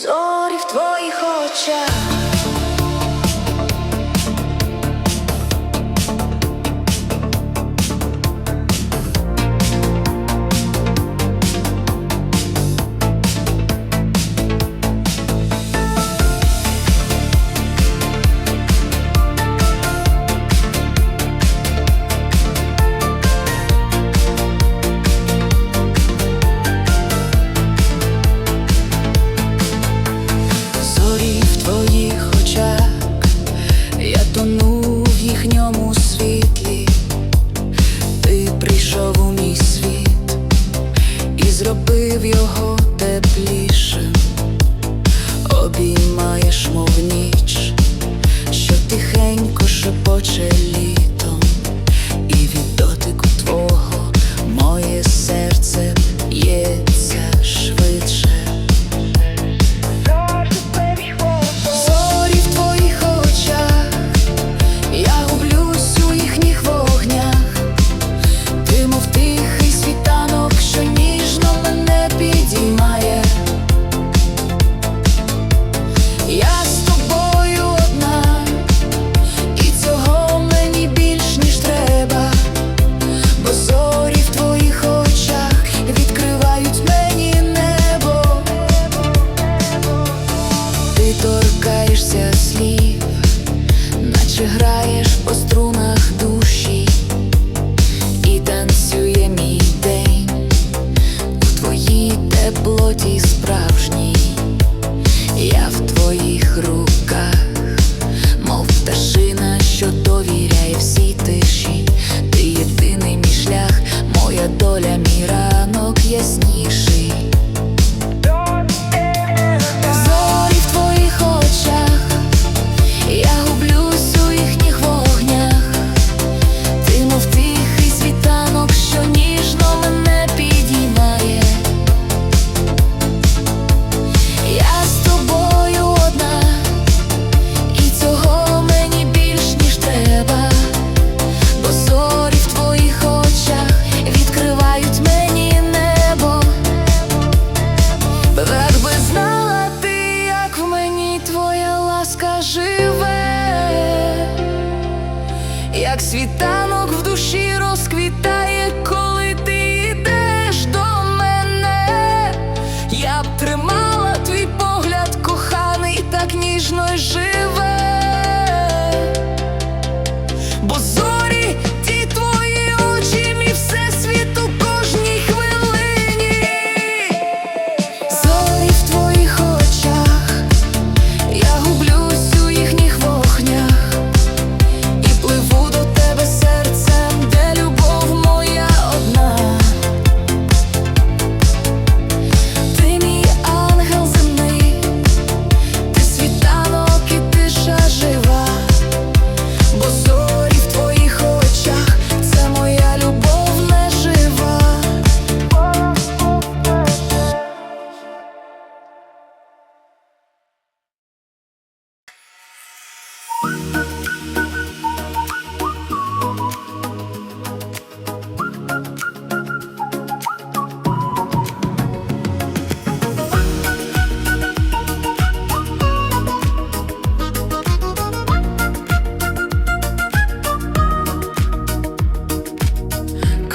зорі в твоїх очах. знаєш, мов ніч, що тихенько шепоче літ. наче граєш по струнах.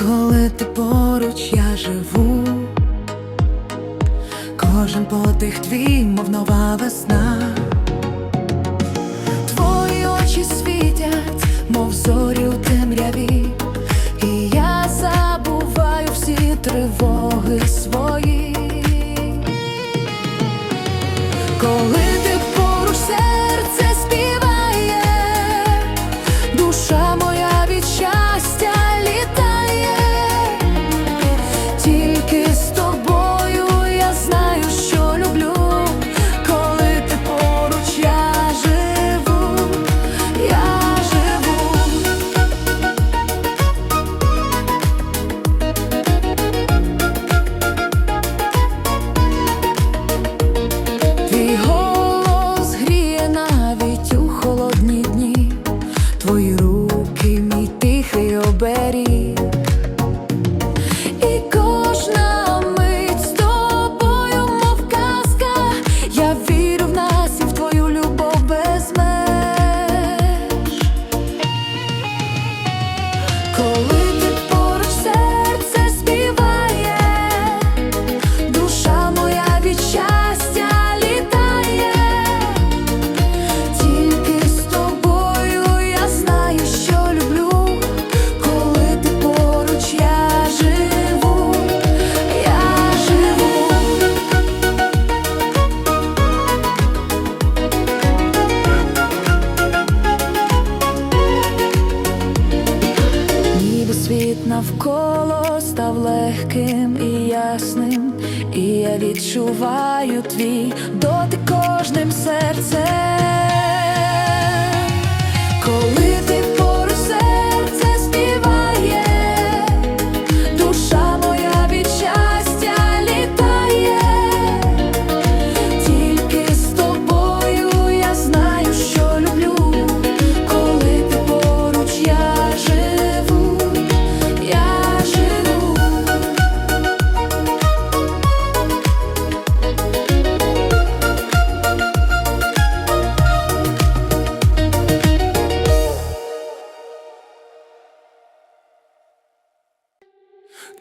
коли ти поруч я живу, кожен подих твій, мов нова весна, твої очі світять, мов зорі у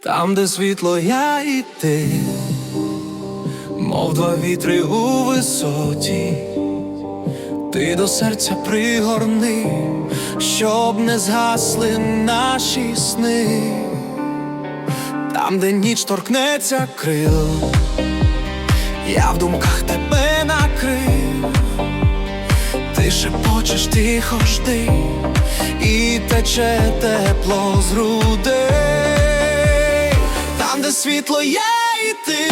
там, де світло, я і ти, мов два вітри у висоті, ти до серця пригорни, щоб не згасли наші сни, там, де ніч торкнеться крил, я в думках тебе накрив, ти шепочеш, тихо жди, і тече тепло з грудей де світло я і ти.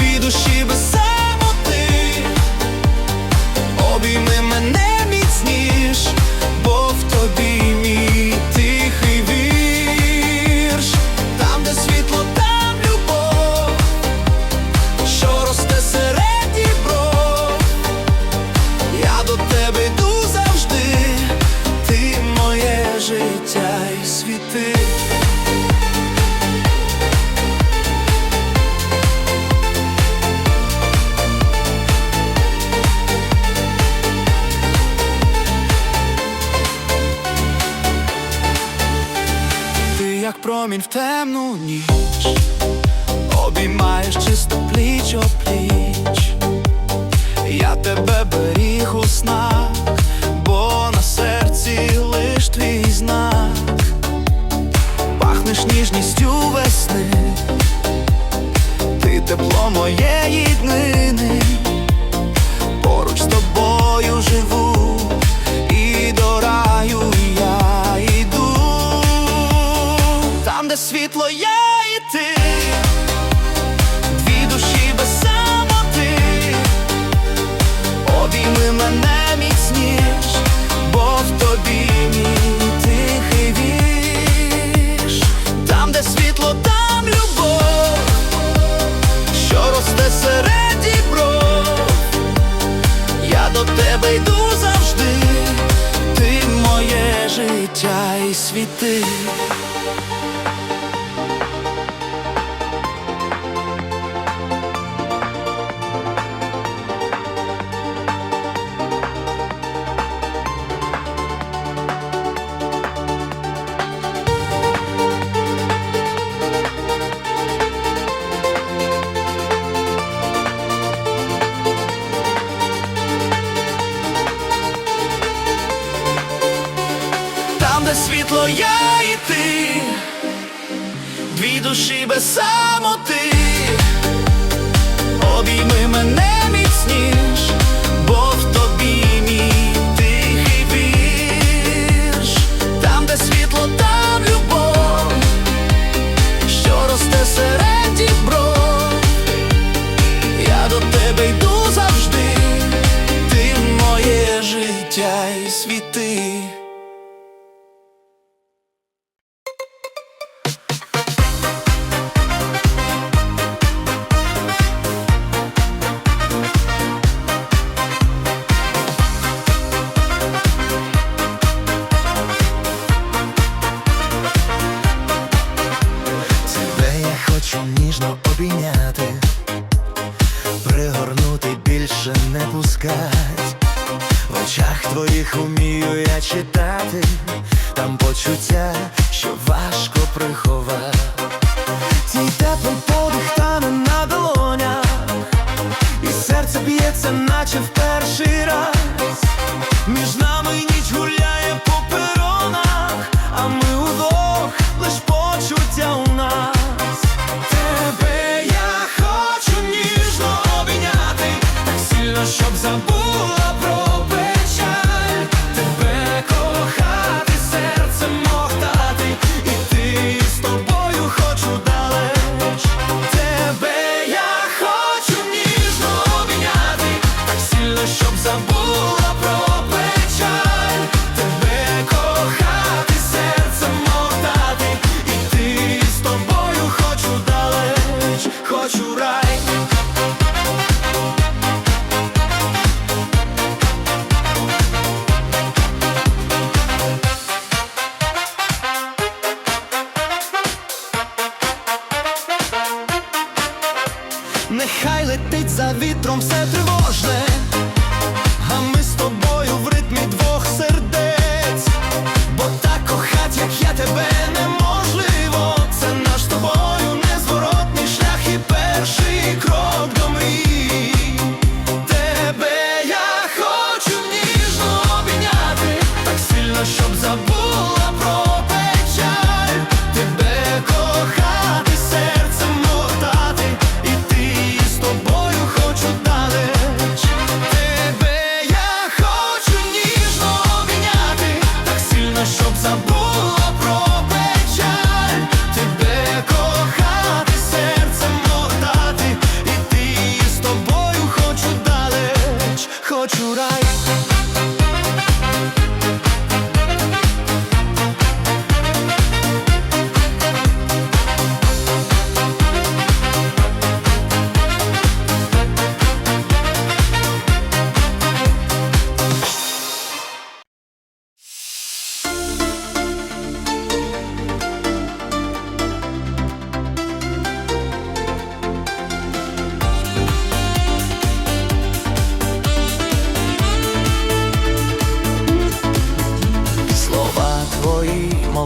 Від душі без тебе беріг у снах, бо на серці лиш твій знак, пахнеш ніжністю весни, ти тепло моєї днини. світи. почуття, що важко приховати Твій теплий подих тане на долонях, і серце б'ється, наче в перший раз між нами.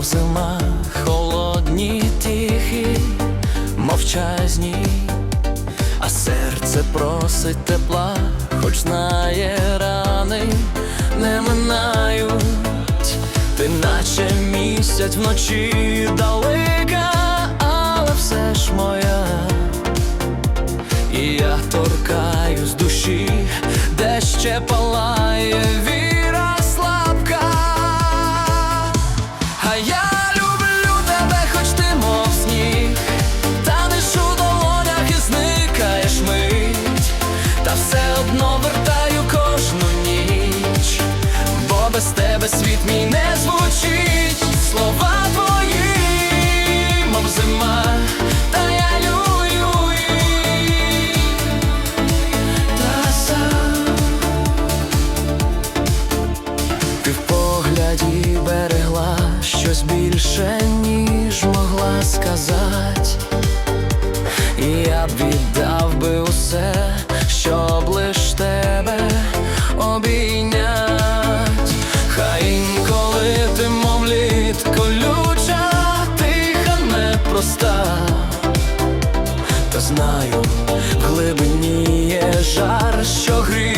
зима, холодні, тихі, мовчазні, а серце просить тепла, хоч знає рани, не минають, ти наче місяць вночі далека, але все ж моя, і я торкаюсь душі, де ще палає віт. що гріх.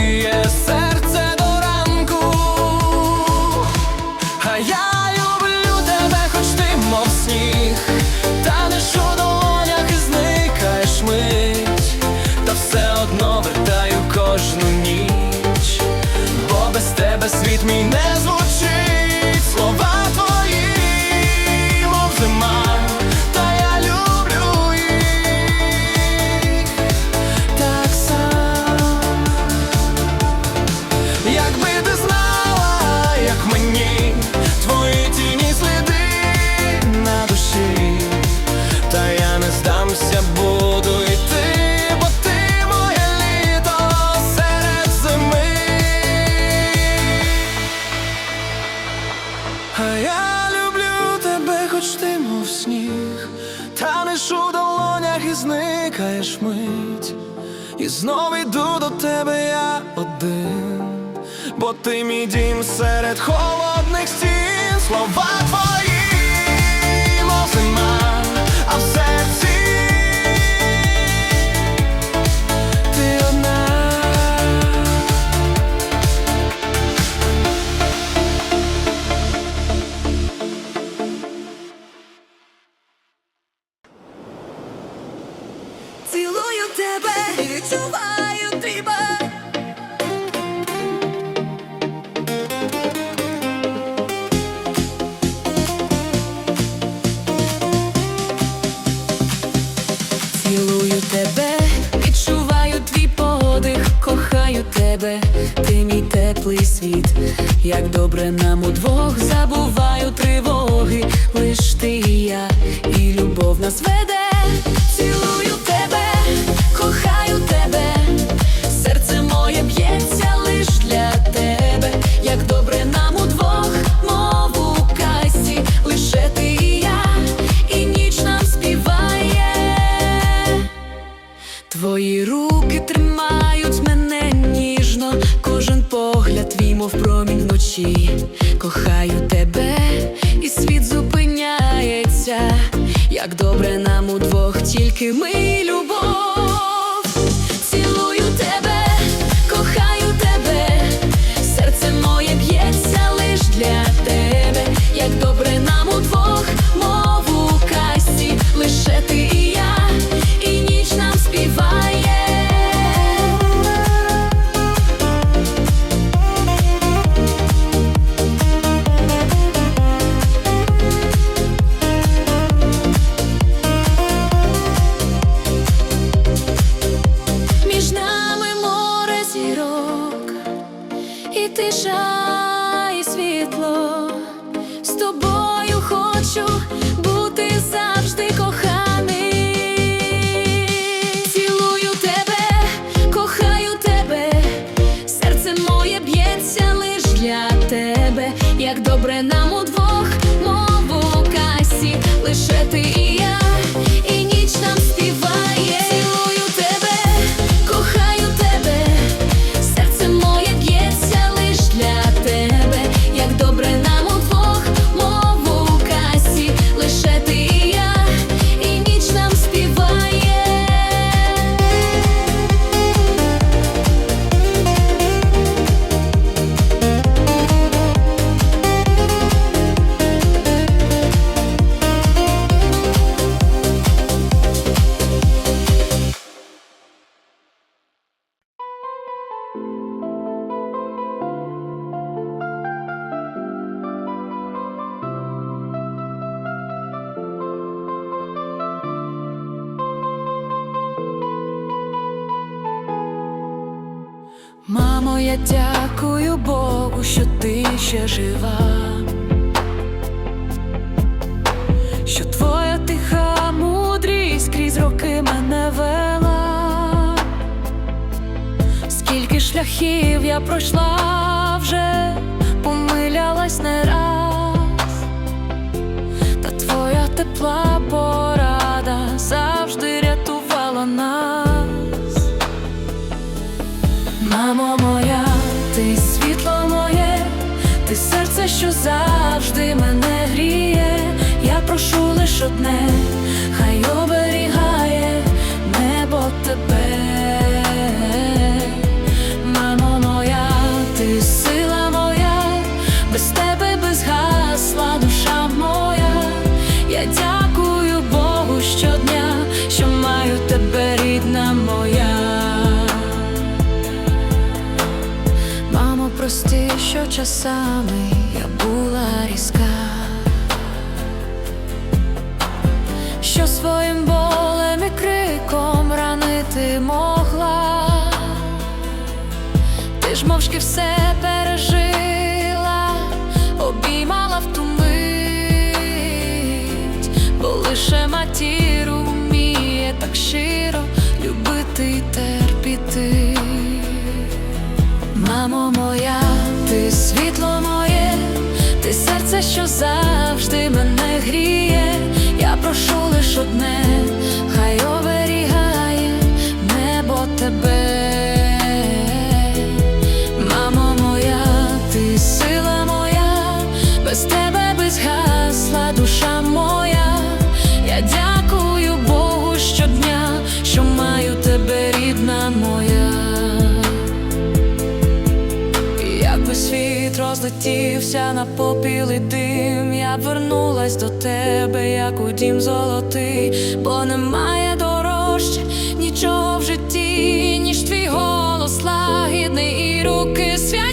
І знов іду до тебе я один, бо ти мій дім серед холодних стін, слова твої, мов зима, а в серці. теплий світ, як добре нам удвох забуваю тривоги, лиш ти і я, і любов нас веде. Як добре нам удвох, тільки ми і дякую Богу, що ти ще жива, що твоя тиха мудрість крізь роки мене вела, скільки шляхів я пройшла вже, помилялась не раз, та твоя тепла порада що завжди мене гріє. Я прошу лиш одне, хай оберігає небо тебе. Мамо моя, ти сила моя, без тебе без гасла душа моя. Я дякую Богу щодня, що маю тебе, рідна моя. Мамо, прости, що часами могла, ти ж мовчки все пережила, обіймала в ту мить, бо лише матір уміє так щиро любити й терпіти. Мамо моя, ти світло моє, ти серце, що завжди мене гріє. Я прошу лиш одне, душа моя. Я дякую Богу щодня, що маю тебе, рідна моя. Якби світ розлетівся на попіл і дим, я вернулась до тебе, як у дім золотий, бо немає дорожче нічого в житті, ніж твій голос лагідний і руки святі.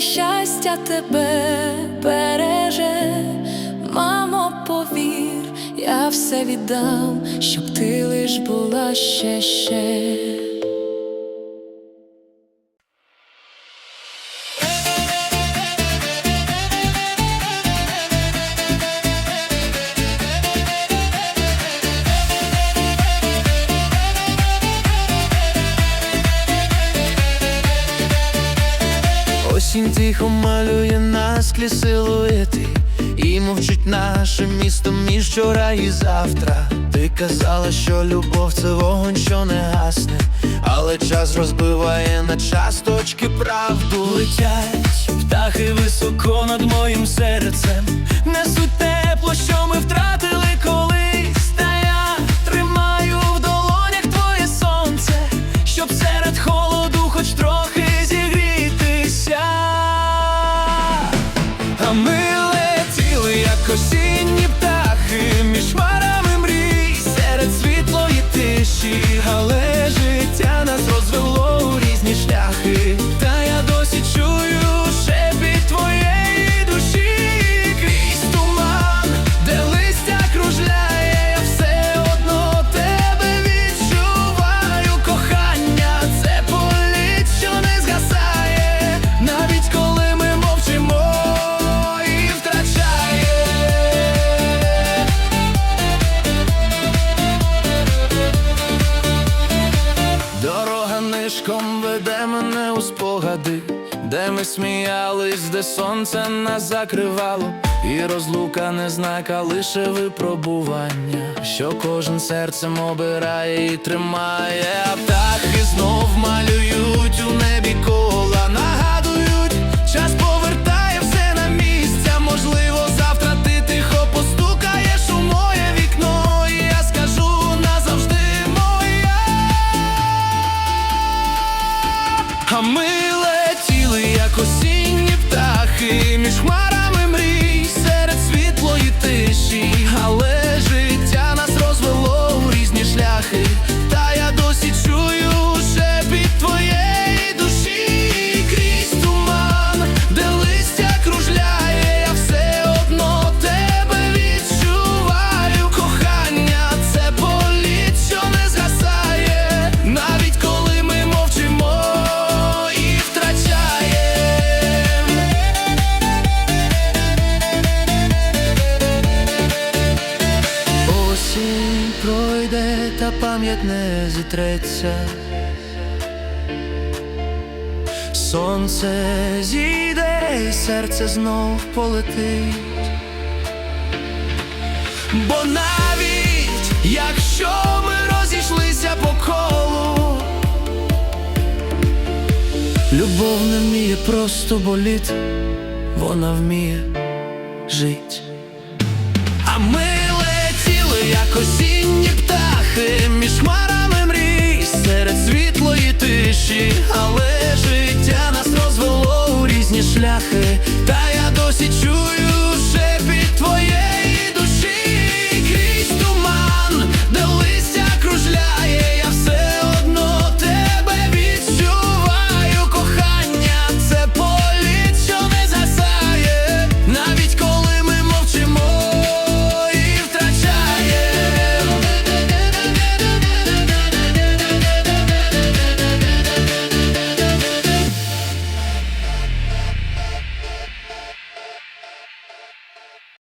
Щастя тебе береже, мамо, повір, я все віддам, щоб ти лиш була ще ще. Тихо малює на силуети І мовчить наше місто між вчора і завтра. Ти казала, що любов це вогонь, що не гасне Але час розбиває на часточки правду. Летять птахи високо над моїм серцем Несуть тепло, що ми втратили колись. Та я тримаю в долонях твоє сонце Щоб серед летіли, як де ми сміялись, де сонце нас закривало, і розлука не знак, лише випробування, що кожен серцем обирає і тримає, а птахи знов малюють вітреться, сонце зійде, і серце знов полетить, бо навіть якщо ми розійшлися по колу, любов не вміє просто боліти, вона вміє жить. А ми летіли як осінні птахи між теплій тиші, але життя нас розвело у різні шляхи, та я досі чую.